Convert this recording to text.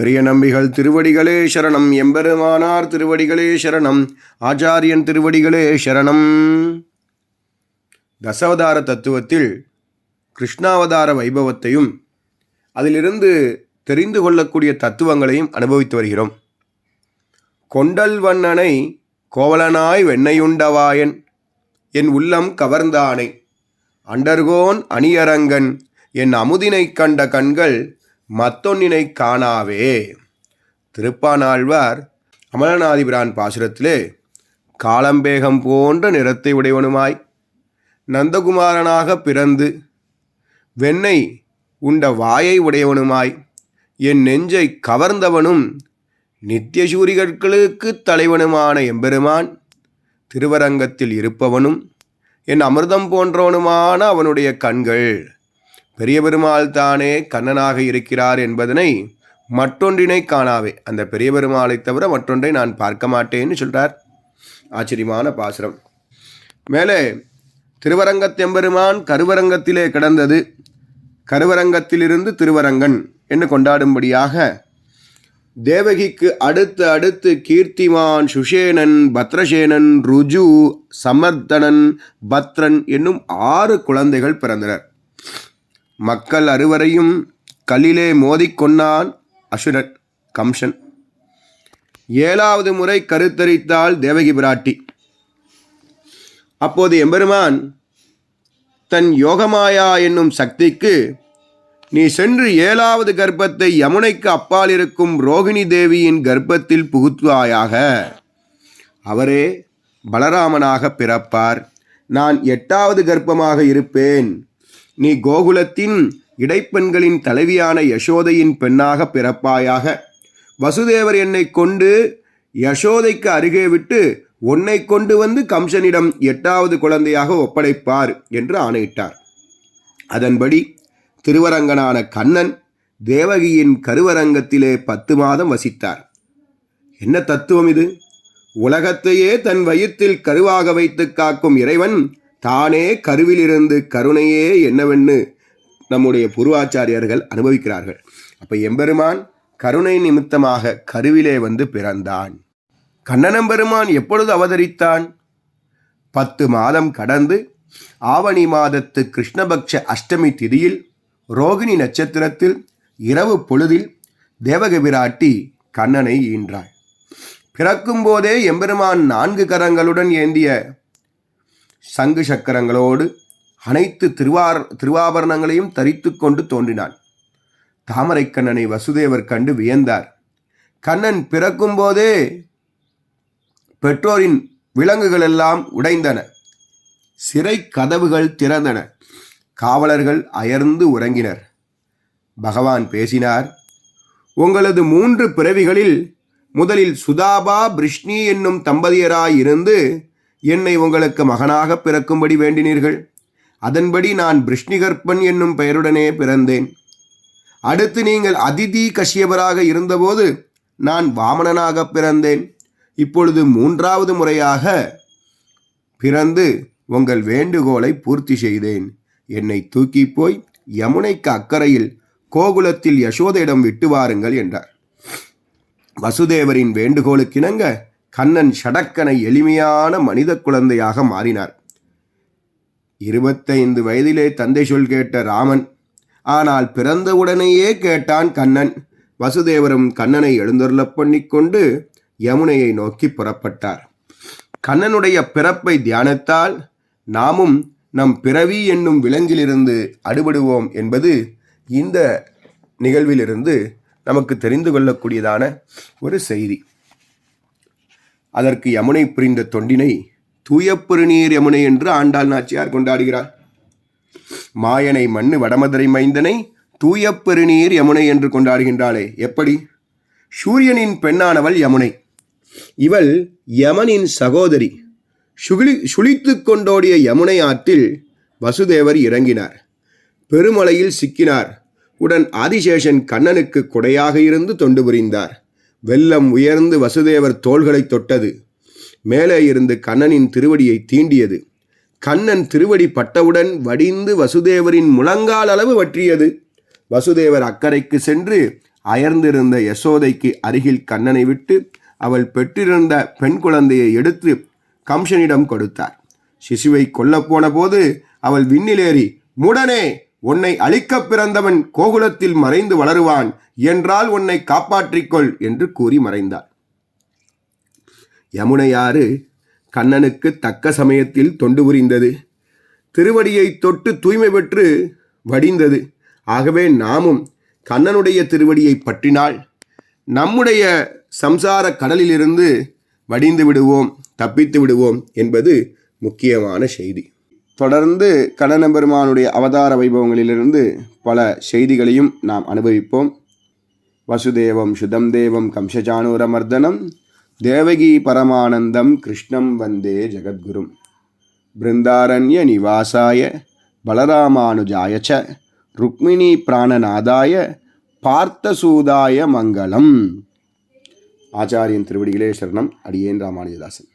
பெரிய நம்பிகள் திருவடிகளே சரணம் எம்பெருமானார் திருவடிகளே சரணம் ஆச்சாரியன் திருவடிகளே சரணம். தசாவதார தத்துவத்தில் கிருஷ்ணாவதார வைபவத்தையும் அதிலிருந்து தெரிந்து கொள்ளக்கூடிய தத்துவங்களையும் அனுபவித்து வருகிறோம். கொண்டல் வண்ணனை கோவலனாய் வெண்ணையுண்டவாயன் என் உள்ளம் கவர்ந்தானை அண்டர்கோன் அணியரங்கன் என் அமுதினை கண்ட கண்கள் மத்தொன்னினை காணாவே. திருப்பானாழ்வார் அமலநாதிபிரான் பாசுரத்திலே காலம்பேகம் போன்ற நிறத்தை உடையவனுமாய் நந்தகுமாரனாக பிறந்து வெண்ணெய் உண்ட வாயை உடையவனுமாய் என் நெஞ்சை கவர்ந்தவனும் நித்தியசூரிகளுக்கு தலைவனுமான எம்பெருமான் திருவரங்கத்தில் இருப்பவனும் என் அமிர்தம் போன்றவனுமான அவனுடைய கண்கள். பெரிய பெருமாள் தானே கண்ணனாக இருக்கிறார் என்பதனை மற்றொன்றினை காணாவே. அந்த பெரிய பெருமாளை தவிர மற்றொன்றை நான் பார்க்க மாட்டேன்னு சொல்கிறார் ஆச்சரியமான பாசுரம். மேலே திருவரங்கத்தெம்பெருமான் கருவரங்கத்திலே கிடந்தது. கருவரங்கத்திலிருந்து திருவரங்கன் என்று கொண்டாடும்படியாக தேவகிக்கு அடுத்து அடுத்து கீர்த்திமான் சுஷேனன் பத்ரசேனன் ருஜு சமர்த்தனன் பத்ரன் என்னும் ஆறு குழந்தைகள் பிறந்தனர். மக்கள் அறுவரையும் கல்லிலே மோதிக்கொண்டான் அசுரன் கம்சன். ஏழாவது முறை கருத்தரித்தாள் தேவகி பிராட்டி. அப்போது எம்பெருமான் தன் யோகமாயா என்னும் சக்திக்கு நீ சென்று ஏழாவது கர்ப்பத்தை யமுனைக்கு அப்பால் இருக்கும் ரோகிணி தேவியின் கர்ப்பத்தில் புகுத்துவாயாக. அவரே பலராமனாக பிறப்பார். நான் எட்டாவது கர்ப்பமாக இருப்பேன். நீ கோகுலத்தின் இடைப்பெண்களின் தலைவியான யசோதையின் பெண்ணாக பிறப்பாயாக. வசுதேவர் என்னை கொண்டு யசோதைக்கு அருகே விட்டு உன்னை கொண்டு வந்து கம்சனிடம் எட்டாவது குழந்தையாக ஒப்படைப்பார் என்று ஆணையிட்டார். அதன்படி திருவரங்கனான கண்ணன் தேவகியின் கருவரங்கத்திலே பத்து மாதம் வசித்தார். என்ன தத்துவம் இது? உலகத்தையே தன் வயிற்றில் கருவாக வைத்து காக்கும் இறைவன் தானே கருவிலிருந்து கருணையே என்னவென்னு நம்முடைய பூர்வாச்சாரியர்கள் அனுபவிக்கிறார்கள். அப்ப எம்பெருமான் கருணை நிமித்தமாக கருவிலே வந்து பிறந்தான். கண்ணனம்பெருமான் எப்பொழுது அவதரித்தான்? பத்து மாதம் கடந்து ஆவணி மாதத்து கிருஷ்ணபக்ஷ அஷ்டமி திதியில் ரோகிணி நட்சத்திரத்தில் இரவு பொழுதில் தேவகபிராட்டி கண்ணனை ஈன்றாள். பிறக்கும்போதே எம்பெருமான் நான்கு கரங்களுடன் ஏந்திய சங்கு சக்கரங்களோடு அனைத்து திருவார் திருவாபரணங்களையும் தரித்து கொண்டு தோன்றினான். தாமரைக்கண்ணனை வசுதேவர் கண்டு வியந்தார். கண்ணன் பிறக்கும்போதே பெற்றோரின் விலங்குகள் எல்லாம் உடைந்தன. சிறை கதவுகள் திறந்தன. காவலர்கள் அயர்ந்து உறங்கினர். பகவான் பேசினார் உங்களது மூன்று பிறவிகளில் முதலில் சுதாபா பிருஷ்ணி என்னும் தம்பதியராயிருந்து என்னை உங்களுக்கு மகனாக பிறக்கும்படி வேண்டினீர்கள். அதன்படி நான் பிருஷ்ணிகற்பன் என்னும் பெயருடனே பிறந்தேன். அடுத்து நீங்கள் அதிதி கஷ்யபராக இருந்தபோது நான் வாமனனாக பிறந்தேன். இப்பொழுது மூன்றாவது முறையாக பிறந்து உங்கள் வேண்டுகோளை பூர்த்தி செய்தேன். என்னை தூக்கி போய் யமுனைக்கு அக்கறையில் கோகுலத்தில் யசோதையிடம் விட்டு வாருங்கள் என்றார். வசுதேவரின் வேண்டுகோளுக்கிணங்க கண்ணன் ஷடக்கனை எளிமையான மனித குழந்தையாக மாறினார். இருபத்தைந்து வயதிலே தந்தை சொல் கேட்ட ராமன் ஆனால் பிறந்தவுடனேயே கேட்டான் கண்ணன். வசுதேவரும் கண்ணனை எழுந்தருள பண்ணிக்கொண்டு யமுனையை நோக்கி புறப்பட்டார். கண்ணனுடைய பிறப்பை தியானித்தால் நாமும் நம் பிறவி என்னும் விலங்கிலிருந்து அடுபடுவோம் என்பது இந்த நிகழ்விலிருந்து நமக்கு தெரிந்து கொள்ளக்கூடியதான ஒரு செய்தி. அதற்கு யமுனை புரிந்த தொண்டினை தூயப்பெருநீர் யமுனை என்று ஆண்டாள் நாச்சியார் கொண்டாடுகிறார். மாயனை மண்ணு வடமதுரை மைந்தனை தூயப்பெருநீர் யமுனை என்று கொண்டாடுகின்றாளே எப்படி? சூரியனின் பெண்ணானவள் யமுனை. இவள் யமனின் சகோதரி. சுகிலி சுழித்து கொண்டோடிய யமுனை ஆற்றில் வசுதேவர் இறங்கினார். பெருமலையில் சிக்கினார். உடன் ஆதிசேஷன் கண்ணனுக்கு கொடையாக இருந்து தொண்டு புரிந்தார். வெள்ளம் உயர்ந்து வசுதேவர் தோள்களை தொட்டது. மேலே இருந்து கண்ணனின் திருவடியை தீண்டியது. கண்ணன் திருவடி பட்டவுடன் வடிந்து வசுதேவரின் முழங்கால் அளவு வற்றியது. வசுதேவர் அக்கறைக்கு சென்று அயர்ந்திருந்த யசோதைக்கு அருகில் கண்ணனை விட்டு அவள் பெற்றிருந்த பெண் குழந்தையை எடுத்து கம்சனிடம் கொடுத்தார். சிசுவை கொல்லப்போன போது அவள் விண்ணிலேறி முடனே உன்னை அழிக்கப் பிறந்தவன் கோகுலத்தில் மறைந்து வளருவான் என்றால் உன்னை காப்பாற்றிக்கொள் என்று கூறி மறைந்தார். யமுனையாறு கண்ணனுக்கு தக்க சமயத்தில் தொண்டு புரிந்தது. திருவடியை தொட்டு தூய்மை பெற்று வடிந்தது. ஆகவே நாமும் கண்ணனுடைய திருவடியை பற்றினால் நம்முடைய சம்சார கடலிலிருந்து வடிந்து விடுவோம் தப்பித்து விடுவோம் என்பது முக்கியமான செய்தி. தொடர்ந்து கண்ணன பெருமானுடைய அவதார வைபவங்களிலிருந்து பல செய்திகளையும் நாம் அனுபவிப்போம். வசுதேவம் சுதம் தேவம் கம்சஜானூரமர்தனம் தேவகி பரமானந்தம் கிருஷ்ணம் வந்தே ஜெகத்குரும் பிருந்தாரண்ய நிவாசாய பலராமானுஜாய ச ருக்மிணி பிராணநாதாய பார்த்தசூதாய மங்களம். ஆச்சாரியன் திருவடிகளே சரணம். அடியேன் ராமானுஜதாசன்.